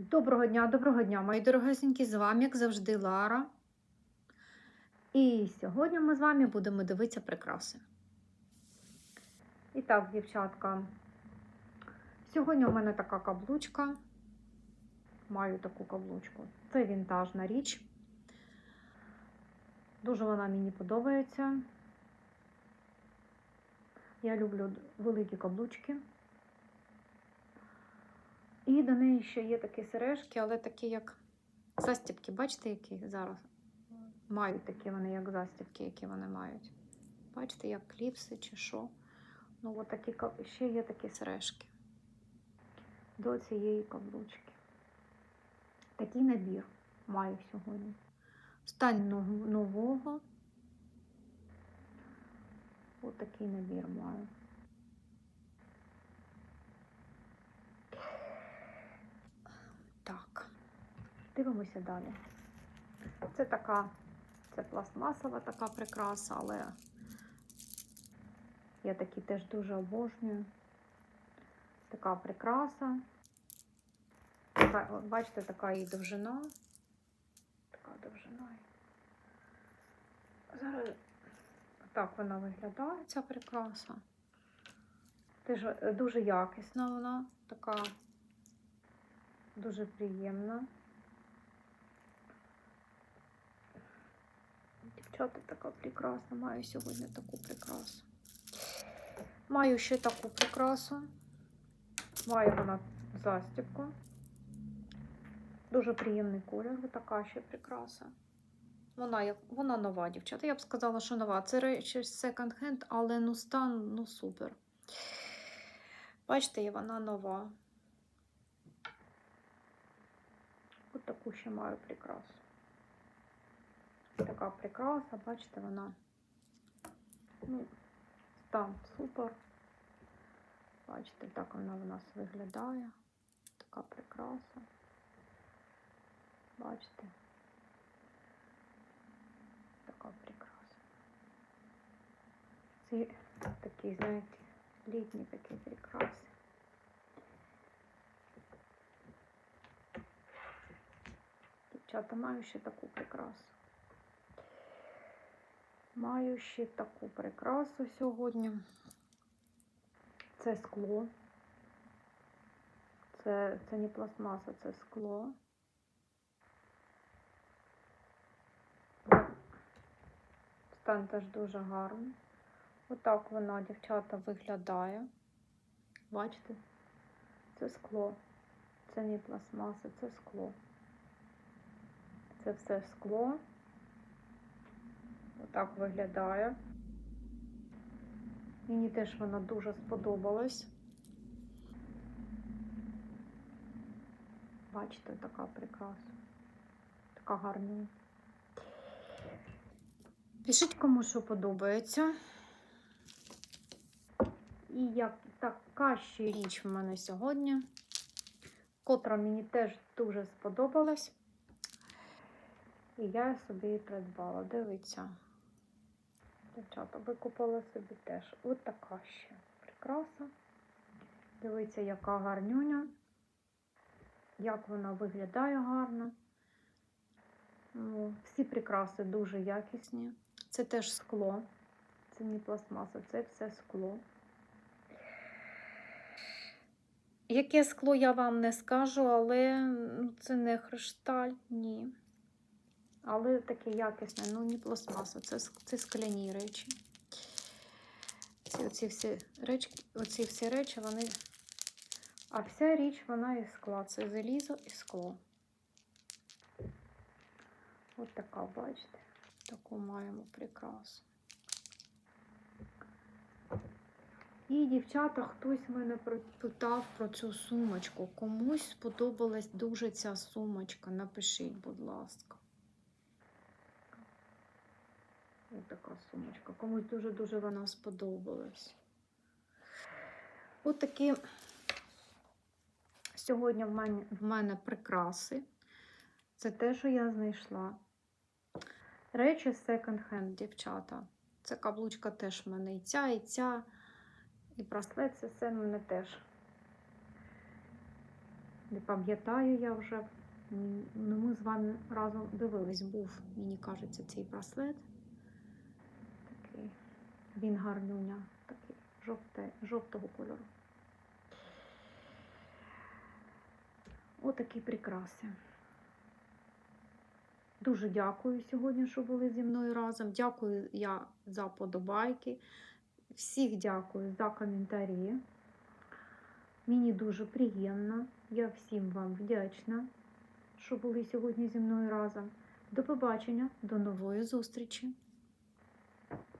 Доброго дня, доброго дня, мої дорогесенькі, з вами, як завжди, Лара. І сьогодні ми з вами будемо дивитися прикраси. І так, дівчатка, сьогодні у мене така каблучка. Маю таку каблучку. Це вінтажна річ. Дуже вона мені подобається. Я люблю великі каблучки. І до неї ще є такі сережки, але такі як застібки. Бачите, які зараз мають такі вони, як застібки, які вони мають. Бачите, як кліпси чи що. Ну, от такі ще є такі сережки до цієї каблучки. Такий набір маю сьогодні. Стань нового. Ось такий набір маю. Так, дивимося далі. Це така, це пластмасова така прикраса, але я такі теж дуже обожнюю. Така прикраса. Бачите, така її довжина. Така довжина. Зараз так вона виглядає, ця прикраса. Теж е, дуже якісна вона, така дуже приємна. Дівчата така прекрасна. Маю сьогодні таку прикрасу. Маю ще таку прикрасу. Має вона застібку. Дуже приємний колір. Така ще прикраса. Вона, вона нова, дівчата. Я б сказала, що нова. Це речі секонд-хенд, але ну стан ну супер. Бачите, вона нова. Ось таку ще маю прикрасу. Така прикраса, бачите, вона ну, стан супер. Бачите, так вона в нас виглядає. Така прикраса. Бачите? Така прикраса. Це такі, знаєте, літні такі прикраси. Дівчата, маю ще таку прикрасу. Маю ще таку прикрасу сьогодні. Це скло. Це, це не пластмаса, це скло. Стан теж дуже гарний. Отак вона, дівчата, виглядає. Бачите? Це скло. Це не пластмаса, це скло. Це все скло. Отак виглядає. Мені теж вона дуже сподобалась. Бачите, така прикраса. Така гарна. Пишіть кому, що подобається. І як така ще річ в мене сьогодні, котра мені теж дуже сподобалась. І я собі придбала. Дивіться. Дівчата, викупила собі теж. Ось така ще прикраса. Дивіться, яка гарнюня. Як вона виглядає гарно. Ну, всі прикраси дуже якісні. Це теж скло. Це не пластмаса, це все скло. Яке скло я вам не скажу, але ну, це не хрешталь, ні. Але таке якісне, ну не пластмаса, це, це скляні речі. Ці, оці, всі речі, оці всі речі, вони. А вся річ вона із скла. Це залізо і скло. От така, бачите, таку маємо прикрасу. І, дівчата, хтось мене питав про цю сумочку. Комусь сподобалась дуже ця сумочка. Напишіть, будь ласка. Ось така сумочка. Комусь дуже-дуже вона сподобалась. От такі сьогодні в мене, в мене прикраси. Це те, що я знайшла. Речі секонд-хенд, дівчата. Це каблучка теж в мене і ця, і ця. І браслет це все в мене теж. Не пам'ятаю я вже. Ну, ми з вами разом дивились, був, мені кажеться, цей браслет. Він гарнюня, такий жовте, жовтого кольору. Отакі прикраси. Дуже дякую сьогодні, що були зі мною разом. Дякую я за подобайки. Всіх дякую за коментарі. Мені дуже приємно. Я всім вам вдячна, що були сьогодні зі мною разом. До побачення, до нової зустрічі!